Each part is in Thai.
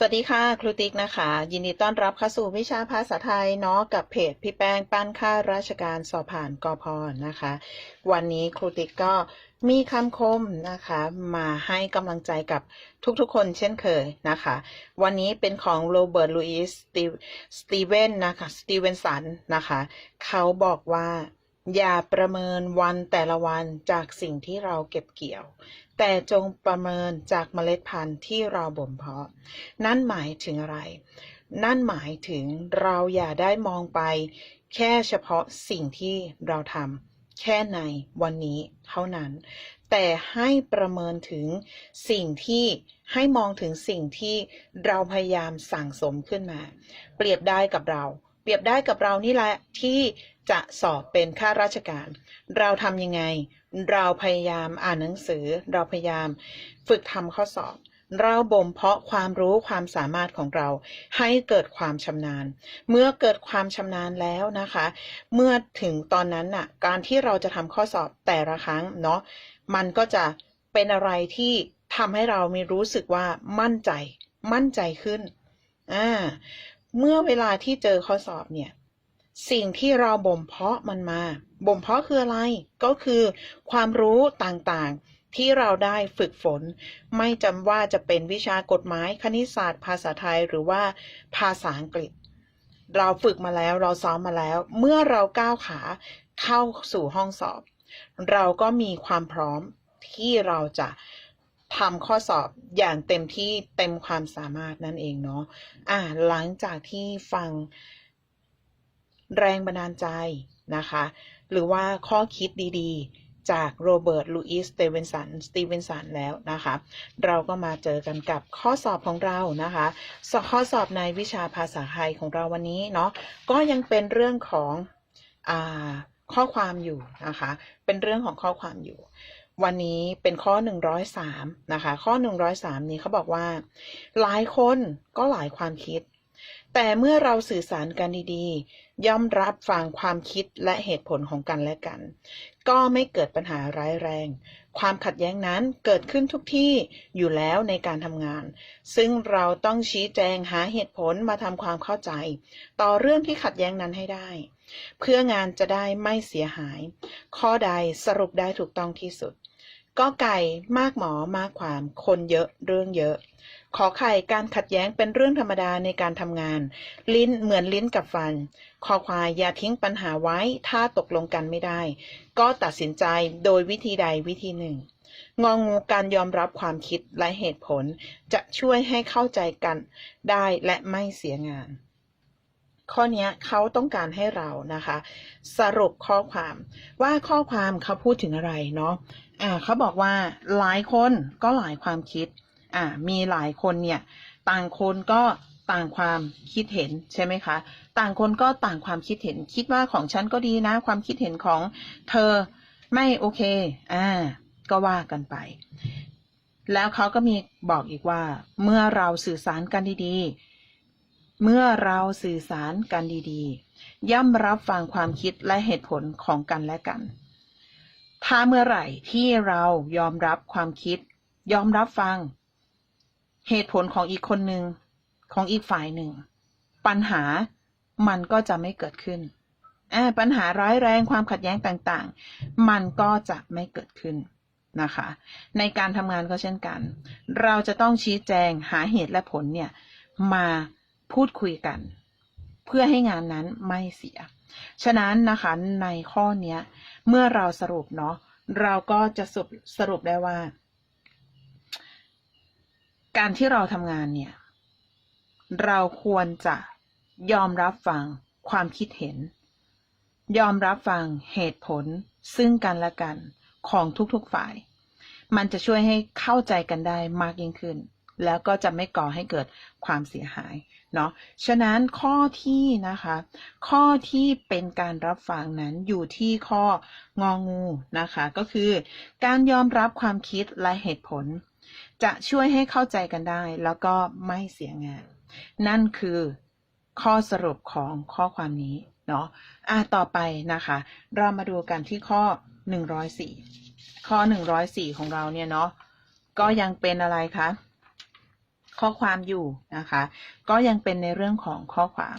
สวัสดีค่ะ ครูติ๊กนะคะ ยินดีต้อนรับเข้าสู่วิชาภาษาไทยเนาะกับเพจพี่แป้งปั้นค่าราชการสอบผ่านกอพนะคะ วันนี้ครูติ๊กก็มีคำคมนะคะ มาให้กำลังใจกับทุกๆคนเช่นเคยนะคะ วันนี้เป็นของโรเบิร์ตลูอิสสตีเวนนะคะสตีเวนสันนะคะ เขาบอกว่า อย่าประเมินวันแต่ละวันจากสิ่งที่เราเก็บเกี่ยว แต่จงประเมินจากเมล็ดพันธุ์ที่เราบ่มเพาะ นั่นหมายถึงอะไร นั่นหมายถึงเราอย่าได้มองไป แค่เฉพาะสิ่งที่เราทำแค่ในวันนี้เท่านั้น แต่ให้ประเมินถึงสิ่งที่ให้มองถึงสิ่งที่เราพยายามสั่งสมขึ้นมา เปรียบได้กับเรา รียบได้กับเรานี่แหละที่จะสอบเป็นข้าราชการ เราทำยังไง เราพยายามอ่านหนังสือ เราพยายามฝึกทำข้อสอบ เราบ่มเพาะความรู้ความสามารถของเราให้เกิดความชำนาญ เมื่อเกิดความชำนาญแล้วนะคะ เมื่อถึงตอนนั้นน่ะ การที่เราจะทำข้อสอบแต่ละครั้งเนาะ มันก็จะเป็นอะไรที่ทำให้เรามีรู้สึกว่ามั่นใจ มั่นใจขึ้น อ่า เมื่อเวลาที่เจอข้อสอบเนี่ย สิ่งที่เราบ่มเพาะมันมา บ่มเพาะคืออะไร ก็คือความรู้ต่างๆ ที่เราได้ฝึกฝน ไม่จำว่าจะเป็นวิชากฎหมาย คณิตศาสตร์ ภาษาไทย หรือว่าภาษาอังกฤษ เราฝึกมาแล้ว เราซ้อมมาแล้ว เมื่อเราก้าวขาเข้าสู่ห้องสอบ เราก็มีความพร้อมที่เราจะ ทำข้อสอบอย่างเต็มที่เต็มความสามารถนั่นเองเนาะอ่าหลังจากที่ฟังแรงบันดาลใจนะคะ หรือว่าข้อคิดดีๆ จากโรเบิร์ต ลูอิส สเตเวนสัน สตีเวนสันแล้วนะคะ เราก็มาเจอกันกับข้อสอบของเรานะคะสอบข้อสอบในวิชาภาษาไทยของเราวันนี้เนาะ ก็ยังเป็นเรื่องของอข้อความอยู่นะคะ เป็นเรื่องของข้อความอยู่ วันนี้เป็นข้อ 103 นะคะ ข้อ 103 นี้เขาบอกว่า หลายคนก็หลายความคิด แต่เมื่อเราสื่อสารกันดีๆ ย่อมรับฟังความคิดและเหตุผลของกันและกัน ก็ไม่เกิดปัญหาร้ายแรง ความขัดแย้งนั้นเกิดขึ้นทุกที่อยู่แล้วในการทำงาน ซึ่งเราต้องชี้แจงหาเหตุผลมาทำความเข้าใจ ต่อเรื่องที่ขัดแย้งนั้นให้ได้ เพื่องานจะได้ไม่เสียหาย ข้อใดสรุปได้ถูกต้องที่สุด ก็ไก่มากหมอมากความคนเยอะเรื่องเยอะ ขอไข่การขัดแย้งเป็นเรื่องธรรมดาในการทำงาน ลิ้นเหมือนลิ้นกับฟัน คอควายอย่าทิ้งปัญหาไว้ถ้าตกลงกันไม่ได้ ก็ตัดสินใจโดยวิธีใดวิธีหนึ่ง งองูการยอมรับความคิดและเหตุผล จะช่วยให้เข้าใจกันได้และไม่เสียงาน ข้อนี้เขาต้องการให้เรานะคะ สรุปข้อความว่าข้อความเขาพูดถึงอะไรเนาะอ่าเขาบอกว่าหลายคนก็หลายความคิดอ่ามีหลายคนเนี่ยต่างคนก็ต่างความคิดเห็นใช่ไหมคะ ต่างคนก็ต่างความคิดเห็น คิดว่าของฉันก็ดีนะ ความคิดเห็นของเธอไม่โอเค อ่า ก็ว่ากันไป แล้วเขาก็มีบอกอีกว่า เมื่อเราสื่อสารกันดีๆ เมื่อเราสื่อสารกันดีๆ ย่อมรับฟังความคิดและเหตุผลของกันและกัน ถ้าเมื่อไหร่ที่เรายอมรับความคิด ยอมรับฟัง เหตุผลของอีกคนหนึ่งของอีกฝ่ายหนึ่ง ปัญหามันก็จะไม่เกิดขึ้นปัญหาร้ายแรงความขัดแย้งต่างๆ มันก็จะไม่เกิดขึ้นนะคะ ในการทำงานก็เช่นกัน เราจะต้องชี้แจงหาเหตุและผลเนี่ยมา พูดคุยกัน เพื่อให้งานนั้นไม่เสีย ฉะนั้นนะคะในข้อเนี้ยเมื่อเราสรุปเนาะเราก็จะสรุปสรุปได้ว่า การที่เราทำงานเนี่ย เราควรจะยอมรับฟังความคิดเห็น ยอมรับฟังเหตุผลซึ่งกันและกันของทุกๆฝ่าย มันจะช่วยให้เข้าใจกันได้มากยิ่งขึ้น แล้วก็จะไม่ก่อให้เกิดความเสียหายเนาะ ฉะนั้นข้อที่นะคะ ข้อที่เป็นการรับฟังนั้นอยู่ที่ข้ององูนะคะ ก็คือ การยอมรับความคิดและเหตุผล จะช่วยให้เข้าใจกันได้ แล้วก็ไม่เสียงาน นั่นคือข้อสรุปของข้อความนี้เนาะอะต่อไปนะคะ เรามาดูกันที่ข้อ 104 ข้อ 104 ของเราเนี่ยเนาะ ก็ยังเป็นอะไรคะ ข้อความอยู่นะคะ ก็ยังเป็นในเรื่องของข้อความ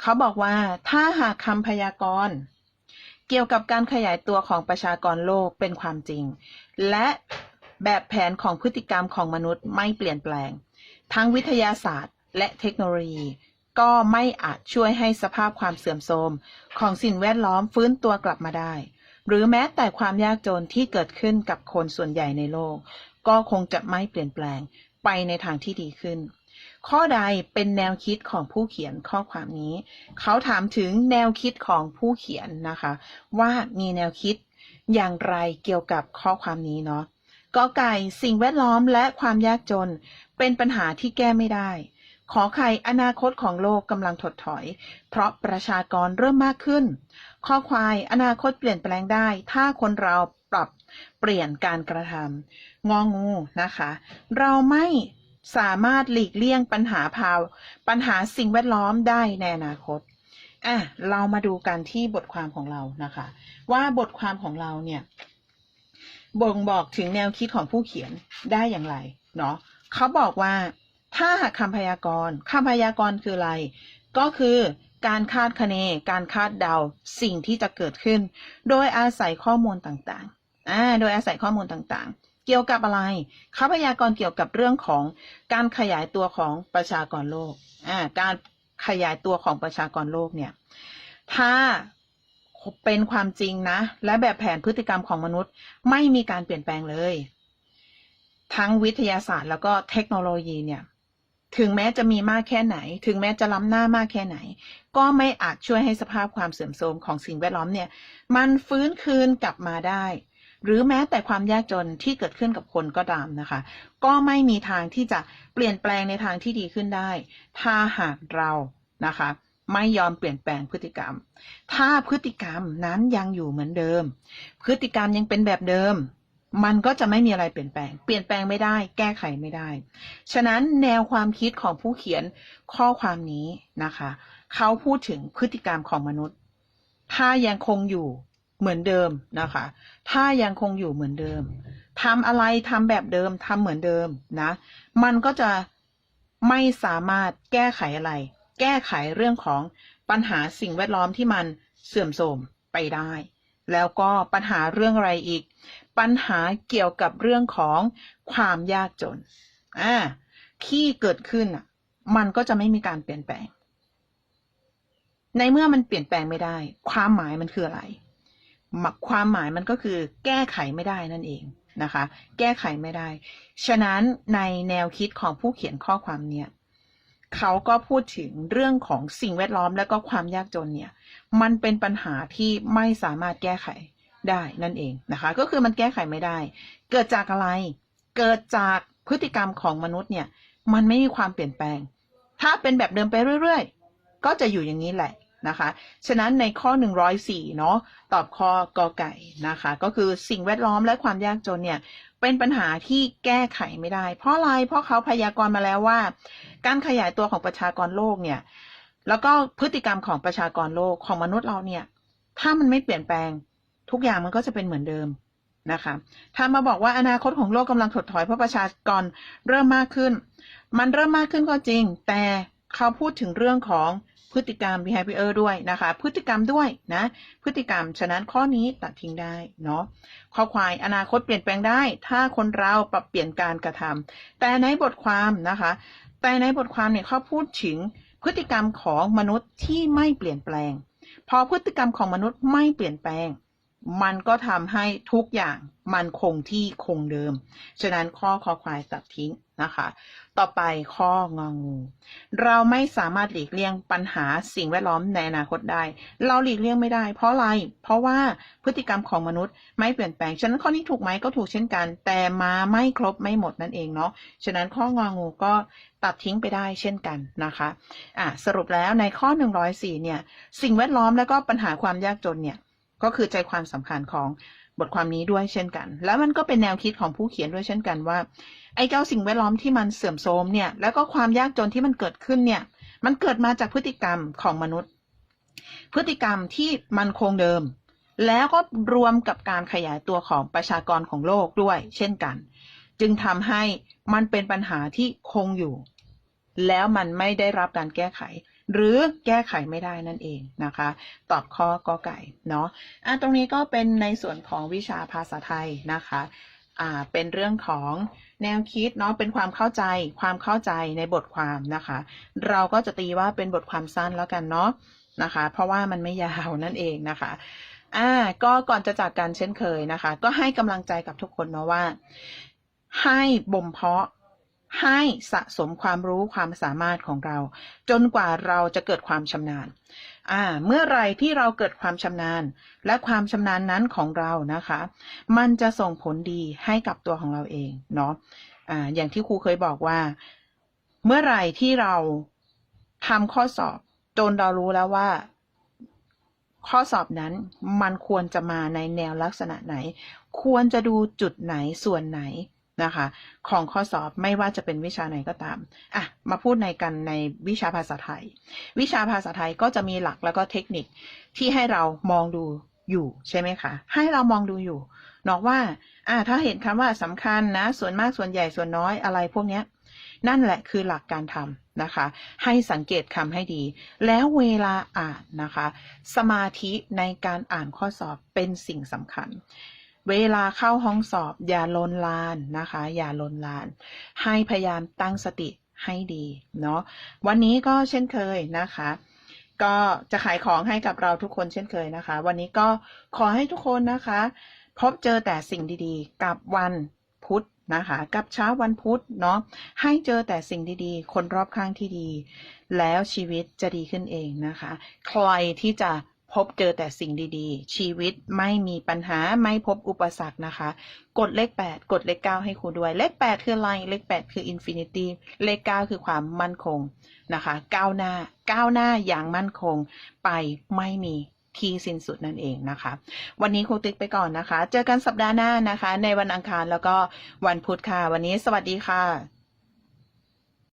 เขาบอกว่าถ้าหากคำพยากรณ์เกี่ยวกับการขยายตัวของประชากรโลกเป็นความจริง และแบบแผนของพฤติกรรมของมนุษย์ไม่เปลี่ยนแปลง ทั้งวิทยาศาสตร์ และเทคโนโลยี ก็ไม่อาจช่วยให้สภาพความเสื่อมโทรมของสิ่งแวดล้อมฟื้นตัวกลับมาได้ หรือแม้แต่ความยากจนที่เกิดขึ้นกับคนส่วนใหญ่ในโลก ก็คงจะไม่เปลี่ยนแปลง ไปในทางที่ดีขึ้น ข้อใดเป็นแนวคิดของผู้เขียนข้อความนี้ เขาถามถึงแนวคิดของผู้เขียนนะคะ ว่ามีแนวคิดอย่างไรเกี่ยวกับข้อความนี้เนาะกอไก่สิ่งแวดล้อมและความยากจน เป็นปัญหาที่แก้ไม่ได้ ขอไข่อนาคตของโลกกำลังถดถอย เพราะประชากรเริ่มมากขึ้น ข้อควายอนาคตเปลี่ยนแปลงได้ ถ้าคนเราปรับเปลี่ยนการกระทำ งองูนะคะ เราไม่สามารถหลีกเลี่ยงปัญหาภาวปัญหาสิ่งแวดล้อมได้ในอนาคตอะเรามาดูกันที่บทความของเรานะคะ ว่าบทความของเราเนี่ยบ่งบอกถึงแนวคิดของผู้เขียนได้อย่างไรเนาะเขาบอกว่าถ้าหากคำพยากรณ์คำพยากรณ์คืออะไร ก็คือการคาดคะเน การคาดเดาสิ่งที่จะเกิดขึ้น โดยอาศัยข้อมูลต่างๆอ่าโดยอาศัยข้อมูลต่างๆ เกี่ยวกับอะไรเขาพยากรณ์เกี่ยวกับเรื่องของการขยายตัวของประชากรโลกอ่าการขยายตัวของประชากรโลกเนี่ย ถ้าเป็นความจริงนะ และแบบแผนพฤติกรรมของมนุษย์ไม่มีการเปลี่ยนแปลงเลย ทั้งวิทยาศาสตร์แล้วก็เทคโนโลยีเนี่ย ถึงแม้จะมีมากแค่ไหน ถึงแม้จะล้ำหน้ามากแค่ไหน ก็ไม่อาจช่วยให้สภาพความเสื่อมโทรมของสิ่งแวดล้อมเนี่ย มันฟื้นคืนกลับมาได้ หรือแม้แต่ความยากจนที่เกิดขึ้นกับคนก็ตามนะคะ ก็ไม่มีทางที่จะเปลี่ยนแปลงในทางที่ดีขึ้นได้ ถ้าหากเรานะคะ ไม่ยอมเปลี่ยนแปลงพฤติกรรม ถ้าพฤติกรรมนั้นยังอยู่เหมือนเดิม พฤติกรรมยังเป็นแบบเดิม มันก็จะไม่มีอะไรเปลี่ยนแปลง เปลี่ยนแปลงไม่ได้ แก้ไขไม่ได้ ฉะนั้นแนวความคิดของผู้เขียนข้อความนี้นะคะ เขาพูดถึงพฤติกรรมของมนุษย์ ถ้ายังคงอยู่ เหมือนเดิมนะคะ ถ้ายังคงอยู่เหมือนเดิมทำอะไรทำแบบเดิมทำเหมือนเดิมนะ มันก็จะไม่สามารถแก้ไขอะไร แก้ไขเรื่องของปัญหาสิ่งแวดล้อมที่มันเสื่อมโทรมไปได้ แล้วก็ปัญหาเรื่องอะไรอีก ปัญหาเกี่ยวกับเรื่องของความยากจนอ่าที่เกิดขึ้นอะมันก็จะไม่มีการเปลี่ยนแปลง ในเมื่อมันเปลี่ยนแปลงไม่ได้ ความหมายมันคืออะไร ความหมายมันก็คือแก้ไขไม่ได้นั่นเองนะคะ แก้ไขไม่ได้ ฉะนั้นในแนวคิดของผู้เขียนข้อความเนี่ยเขาก็พูดถึงเรื่องของสิ่งแวดล้อมและก็ความยากจนเนี่ย มันเป็นปัญหาที่ไม่สามารถแก้ไขได้นั่นเองนะคะ ก็คือมันแก้ไขไม่ได้ เกิดจากอะไร เกิดจากพฤติกรรมของมนุษย์เนี่ย มันไม่มีความเปลี่ยนแปลง ถ้าเป็นแบบเดิมไปเรื่อย ๆ ก็จะอยู่อย่างนี้แหละ นะคะ ฉะนั้นในข้อ 104 เนาะตอบข้อกอไก่นะคะ ก็คือสิ่งแวดล้อมและความยากจนเนี่ยเป็นปัญหาที่แก้ไขไม่ได้ เพราะอะไร เพราะเขาพยากรณ์มาแล้วว่า การขยายตัวของประชากรโลกเนี่ย แล้วก็พฤติกรรมของประชากรโลกของมนุษย์เราเนี่ย ถ้ามันไม่เปลี่ยนแปลง ทุกอย่างมันก็จะเป็นเหมือนเดิมนะคะ ถ้ามาบอกว่าอนาคตของโลกกำลังถดถอยเพราะประชากรเริ่มมากขึ้น มันเริ่มมากขึ้นก็จริง แต่เขาพูดถึงเรื่องของ พฤติกรรม behavior ด้วยนะคะ พฤติกรรมด้วยนะ พฤติกรรม ฉะนั้นข้อนี้ตัดทิ้งได้เนาะ ข้อควายอนาคตเปลี่ยนแปลงได้ ถ้าคนเราปรับเปลี่ยนการกระทำแต่ในบทความนะคะ แต่ในบทความเนี่ยเขาพูดถึงพฤติกรรมของมนุษย์ที่ไม่เปลี่ยนแปลง พอพฤติกรรมของมนุษย์ไม่เปลี่ยนแปลง มันก็ทำให้ทุกอย่างมันคงที่คงเดิม ฉะนั้นข้อคอควายตัดทิ้งนะคะ ต่อไปข้ององู เราไม่สามารถหลีกเลี่ยงปัญหาสิ่งแวดล้อมในอนาคตได้ เราหลีกเลี่ยงไม่ได้ เพราะอะไร เพราะว่าพฤติกรรมของมนุษย์ไม่เปลี่ยนแปลง ฉะนั้นข้อนี้ถูกไหมก็ถูกเช่นกัน แต่มาไม่ครบไม่หมดนั่นเองเนาะ ฉะนั้นข้ององูก็ตัดทิ้งไปได้เช่นกันนะคะอะสรุปแล้วในข้อ 104เนี่ย สิ่งแวดล้อมและก็ปัญหาความยากจนเนี่ย ก็คือใจความสำคัญของบทความนี้ด้วยเช่นกัน แล้วมันก็เป็นแนวคิดของผู้เขียนด้วยเช่นกันว่า ไอ้เจ้าสิ่งแวดล้อมที่มันเสื่อมโทรมเนี่ย แล้วก็ความยากจนที่มันเกิดขึ้นเนี่ย มันเกิดมาจากพฤติกรรมของมนุษย์ พฤติกรรมที่มันคงเดิม แล้วก็รวมกับการขยายตัวของประชากรของโลกด้วย เช่นกัน จึงทำให้มันเป็นปัญหาที่คงอยู่ แล้วมันไม่ได้รับการแก้ไข หรือแก้ไขไม่ได้นั่นเองนะคะ ตอบข้อกอไก่เนาะอะตรงนี้ก็เป็นในส่วนของวิชาภาษาไทยนะคะอ่าเป็นเรื่องของแนวคิดเนาะเป็นความเข้าใจความเข้าใจในบทความนะคะ เราก็จะตีว่าเป็นบทความสั้นแล้วกันเนาะนะคะ เพราะว่ามันไม่ยาวนั่นเองนะคะอ่าก็ก่อนจะจากกันเช่นเคยนะคะ ก็ให้กำลังใจกับทุกคนเนาะว่า ให้บ่มเพาะ ให้สะสมความรู้ความสามารถของเรา จนกว่าเราจะเกิดความชำนาญอ่าเมื่อไรที่เราเกิดความชำนาญ และความชำนาญนั้นของเรานะคะ มันจะส่งผลดีให้กับตัวของเราเองเนาะอ่าอย่างที่ครูเคยบอกว่า เมื่อไรที่เราทำข้อสอบจนเรารู้แล้วว่าข้อสอบนั้นมันควรจะมาในแนวลักษณะไหน ควรจะดูจุดไหนส่วนไหน นะคะ ของข้อสอบไม่ว่าจะเป็นวิชาไหนก็ตามอะมาพูดในกันในวิชาภาษาไทย วิชาภาษาไทยก็จะมีหลักแล้วก็เทคนิคที่ให้เรามองดูอยู่ใช่ไหมคะ ให้เรามองดูอยู่นอกว่าอ่าถ้าเห็นคำว่าสำคัญนะ ส่วนมากส่วนใหญ่ส่วนน้อยอะไรพวกเนี้ยนั่นแหละคือหลักการทำนะคะ ให้สังเกตคำให้ดี แล้วเวลาอ่านนะคะ สมาธิในการอ่านข้อสอบเป็นสิ่งสำคัญ เวลาเข้าห้องสอบอย่าลนลานนะคะ อย่าลนลาน ให้พยายามตั้งสติให้ดีเนาะวันนี้ก็เช่นเคยนะคะ ก็จะขายของให้กับเราทุกคนเช่นเคยนะคะ วันนี้ก็ขอให้ทุกคนนะคะ พบเจอแต่สิ่งดีๆ กับวันพุธนะคะ กับเช้าวันพุธเนาะให้เจอแต่สิ่งดีๆ คนรอบข้างที่ดี แล้วชีวิตจะดีขึ้นเองนะคะ ใครที่จะ พบเจอแต่สิ่งดีๆ ชีวิตไม่มีปัญหาไม่พบอุปสรรคนะคะ กดเลข 8 กดเลข 9 ให้ครูด้วย เลข 8 คืออะไร เลข 8 คือ infinity เลข 9 คือความมั่นคงนะคะก้าวหน้าก้าวหน้าอย่างมั่นคงไปไม่มีที่สิ้นสุดนั่นเองนะคะ วันนี้ครูติ๊กไปก่อนนะคะ เจอกันสัปดาห์หน้านะคะ ในวันอังคารแล้วก็วันพุธค่ะ วันนี้สวัสดีค่ะ